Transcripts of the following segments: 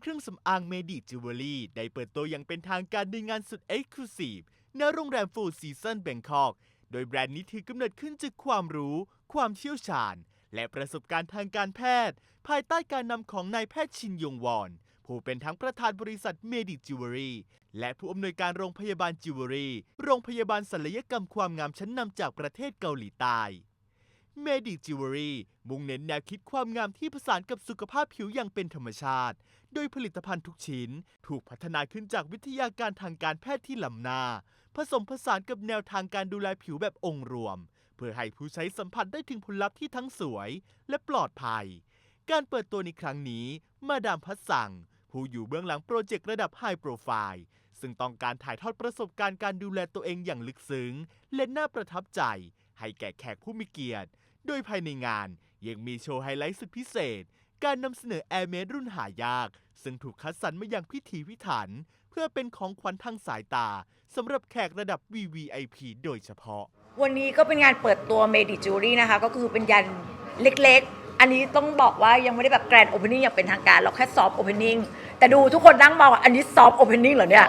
เครื่องสำอางเมดิจิวเวลรี่ได้เปิดตัวอย่างเป็นทางการในงานสุดเอ็กซ์คลูซีฟณโรงแรมฟูซีซันแบงคอกโดยแบรนด์นี้ถือกำเนิดขึ้นจากความรู้ ความเชี่ยวชาญ และประสบการณ์ทางการแพทย์ ภายใต้การนำของนายแพทย์ชินยงวอน ผู้เป็นทั้งประธานบริษัทเมดิจิวเวลรี่และผู้อำนวยการโรงพยาบาลจิวเวลรี่โรงพยาบาลศัลยกรรมความงามชั้นนำจากประเทศเกาหลีใต้เมดิจิวเวลรี่ มุ่งเน้นแนวคิดความงามที่ผสานกับสุขภาพผิวอย่างเป็นธรรมชาติ โดยผลิตภัณฑ์ทุกชิ้น ถูกพัฒนาขึ้นจากวิทยาการทางการแพทย์ที่ล้ำหน้า ผสมผสานกับแนวทางการดูแลผิวแบบองค์รวม เพื่อให้ผู้ใช้สัมผัสได้ถึงผลลัพธ์ที่ทั้งสวย และปลอดภัย การเปิดตัวในครั้งนี้ มาดามพัสสังผู้อยู่เบื้องหลังโปรเจกต์ระดับไฮโปรไฟล์ซึ่งต้องการถ่ายทอดประสบการณ์การดูแลตัวเองอย่างลึกซึ้งและน่าประทับใจ ให้แก่แขกผู้มีเกียรติ โดยภายในงาน ยังมีโชว์ไฮไลท์สุดพิเศษ การนำเสนอแอร์เมดรุ่นหายาก ซึ่งถูกคัดสรรมาอย่างพิถีพิถัน เพื่อเป็นของขวัญทางสายตาสำหรับแขกระดับ VVIP โดยเฉพาะ วันนี้ก็เป็นงานเปิดตัวเมดิจูรี่นะคะ ก็คือเป็นยันเล็กๆ อันนี้ต้องบอกว่ายังไม่ได้แบบแกรนด์โอเพนนิ่งอย่างเป็นทางการ เราแค่ซอฟต์โอเพนนิ่ง แต่ดูทุกคนนั่งมองว่าอันนี้ซอฟต์โอเพนนิ่งเหรอเนี่ย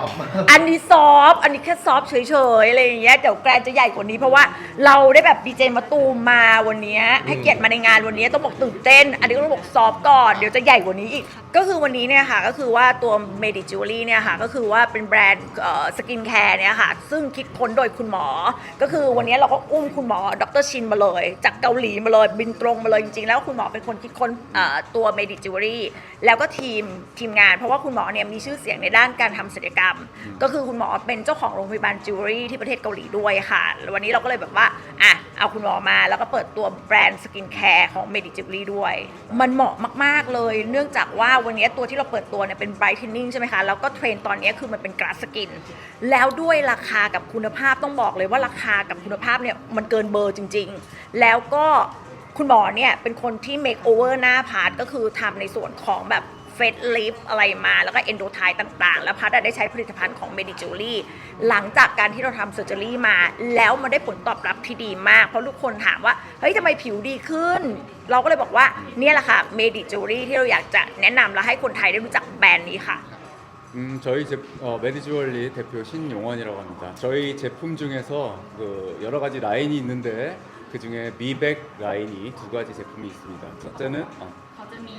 อันนี้ซอฟต์อันนี้แค่ซอฟต์เฉยๆอะไรอย่างเงี้ยเดี๋ยวแกรนด์จะใหญ่กว่านี้เพราะว่าเราได้แบบดีเจมาตูมมาวันนี้ให้เกียรติมาในงานวันนี้ต้องบอกตื่นเต้น อันนี้ก็ต้องบอกซอฟต์ก่อนเดี๋ยวจะใหญ่กว่านี้อีก ก็คือวันนี้เนี่ยค่ะก็คือว่าตัวเมดิจูรี่เนี่ยค่ะก็คือว่าเป็นแบรนด์สกินแคร์เนี่ยค่ะซึ่งคิดค้นโดยคุณหมอ ก็คือวันนี้เราก็อุ้มคุณหมอดรชินมาเลย จากเกาหลีมาเลยบินตรงมาเลยจริงๆแล้วคุณหมอเป็นคนคิดค้นเอ่อตัวเมดิจูรี่แล้วก็ทีมทีมงานเพราะว่าคุณหมอเนี่ยมีชื่อเสียงในด้านการทำศัลยกรรม ก็คือคุณหมอเป็นเจ้าของโรงพยาบาลจิวเวลรี่ที่ประเทศเกาหลีด้วยค่ะแล้ววันนี้เราก็เลยแบบว่าอะเอาคุณหมอมาแล้วก็เปิดตัวแบรนด์สกินแคร์ของเมดิจิวเวลรี่ด้วย มันเหมาะมากๆเลย เนื่องจากว่าวันนี้ตัวที่เราเปิดตัวเนี่ยเป็น brightening ใช่ไหมคะแล้วก็เทรนด์ตอนนี้คือมันเป็นกราสสกินแล้วด้วยราคากับคุณภาพต้องบอกเลยว่าราคากับคุณภาพเนี่ยมันเกินเบอร์จริง ๆ แล้วก็คุณหมอเนี่ยเป็นคนที่ make over หน้าพาร์ทก็คือทำในส่วนของแบบ เฟสลิฟอะไรมาแล้วก็เอนโดไทต่างๆ แล้วพัดได้ใช้ผลิตภัณฑ์ของ m e d i j u r y หลังจากการที่เราทำเซอร์เจอรี่มา แล้วมันได้ผลตอบรับที่ดีมาก เพราะทุกคนถามว่า เฮ้ยทำไมผิวดีขึ้น เราก็เลยบอกว่าเนี่ยแหละค่ะ m e d i j u r y ที่เราอยากจะแนะนำและให้คนไทยได้รู้จักแบรนด์นี้ค่ะ 음, 저희 제, 어, 메디주얼리 대표 신용원이라고 합니다. 저희 제품 중에서 그 여러 가지 라인이 있는데 그 중에 미백 라인이 두 가지 제품이 있습니다. 첫째는 어, เขาจะมี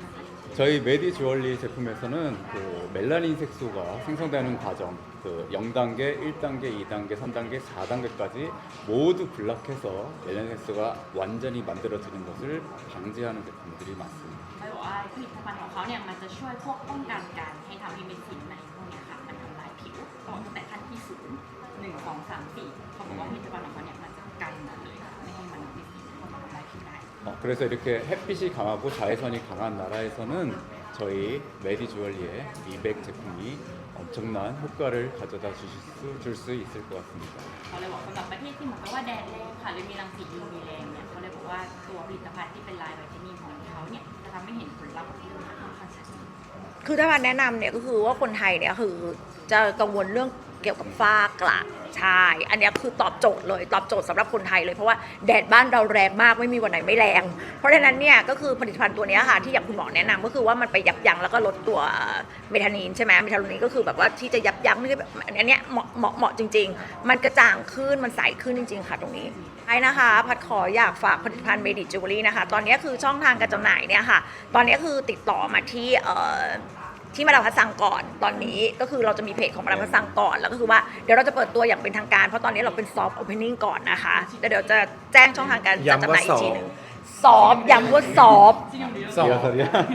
저희 메디 주얼리 제품에서는 그 멜라닌 색소가 생성되는 과정, 그 0단계, 1단계, 2단계, 3단계, 4단계까지 모두 블락해서 멜라닌 색소가 완전히 만들어지는 것을 방지하는 제품들이 많습니다. เขาบอกว่าผลิตภัณฑ์ของเขาเนี่ยมันจะช่วยพวกป้องกันการให้ทำให้เม็ดสีในพวกเนี้ยค่ะมันทำลายผิวต่อตั้งแต่ขั้นที่ศูนย์หนึ่งสองสามสี่เขาบอกว่าผลิ 그래서 이렇게 햇빛이 강하고 자외선이 강한 나라에서는 저희 메디 주얼리의 미백 제품이 엄청난 효과를 가져다 주실 수, 줄 수 있을 것 같습니다. เขาเลยบอกสำหรับประเทศที่เหมือนกับว่าแดดแรงค่ะหรือมีรังสี UV แรงเนี่ยเขาเลยบอกว่าตัวผลิตภัณฑ์ที่เป็นลายไวท์เทนนิ่งของเขาเนี่ยจะทำให้เห็นผลลัพธ์ที่ค่อนข้างชัดเจน คือถ้ามาแนะนำเนี่ยก็คือว่าคนไทยเนี่ยคือจะกังวลเรื่อง เกี่ยวกับฝ้ากระใช่ อันนี้คือตอบโจทย์เลยตอบโจทย์สำหรับคนไทยเลยเพราะว่าแดดบ้านเราแรงมากไม่มีวันไหนไม่แรง เพราะฉะนั้นเนี่ยก็คือผลิตภัณฑ์ตัวนี้ค่ะที่อย่างคุณหมอแนะนำก็คือว่ามันไปยับยั้งแล้วก็ลดตัวเมทานีนใช่ไหมเมทานีนก็คือแบบว่าที่จะยับยั้งไม่ใช่แบบอันนี้เหมาะเหมาะเหมาะจริง ๆ มันกระจ่างขึ้นมันใสขึ้นจริง ๆ ค่ะตรงนี้ใช่นะคะพัดขออยากฝากผลิตภัณฑ์เมดิจิวเวลรี่นะคะ ตอนนี้คือช่องทางการจำหน่ายเนี่ยค่ะ ตอนนี้คือติดต่อมาที่ ที่มาดามพัสสังก่อนตอนนี้ก็คือเราจะมีเพจของมาดามพัสสังก่อน แล้วก็คือว่าเดี๋ยวเราจะเปิดตัวอย่างเป็นทางการ เพราะตอนนี้เราเป็นซอฟต์โอเพนนิ่งก่อนนะคะแล้วเดี๋ยวจะแจ้งช่องทางการจัดจำหน่ายอีกทีหนึ่ง สอบย้ำว่าสอบ สอบ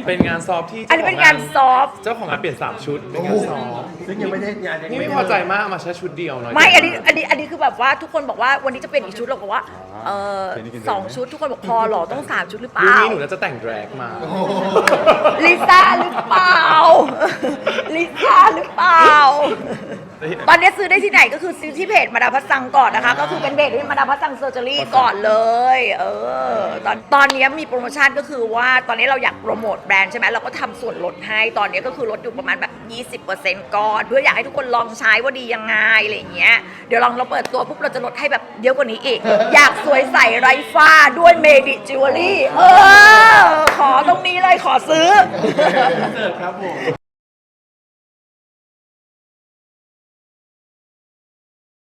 เป็นงานสอบที่อันนี้เป็นงานสอบ เจ้าของงานเปลี่ยนสามชุดเป็นงานสอบซึ่งยังไม่ได้ยังไม่พอใจมากมาใช้ชุดเดียวหน่อยไม่อันนี้อันนี้อันนี้คือแบบว่าทุกคนบอกว่าวันนี้จะเป็นอีกชุดเราบอกว่าเออสองชุดทุกคนบอกพอหรอต้องสามชุดหรือเปล่านี่หนูจะแต่งแดรกมาลิซ่าหรือเปล่าลิซ่าหรือเปล่า ตอนนี้ซื้อได้ที่ไหนก็คือซื้อที่เพจมาดาพัสซังก่อนนะคะ ก็คือเป็นเพจที่มาดาพัสซังเซอร์เจอรี่ก่อนเลย เออ ตอนตอนนี้มีโปรโมชั่นก็คือว่าตอนนี้เราอยากโปรโมทแบรนด์ใช่ไหมเราก็ทำส่วนลดให้ตอนนี้ก็คือลดอยู่ประมาณแบบ 20%ก่อน เพื่ออยากให้ทุกคนลองใช้ว่าดียังไงอะไรอย่างเงี้ยเดี๋ยวลองเราเปิดตัวปุ๊บเราจะลดให้แบบเยอะกว่านี้อีก อยากสวยใสไร้ฝ้าด้วยเมดิจิวเวลรี่เออขอตรงนี้เลยขอซื้อครับผม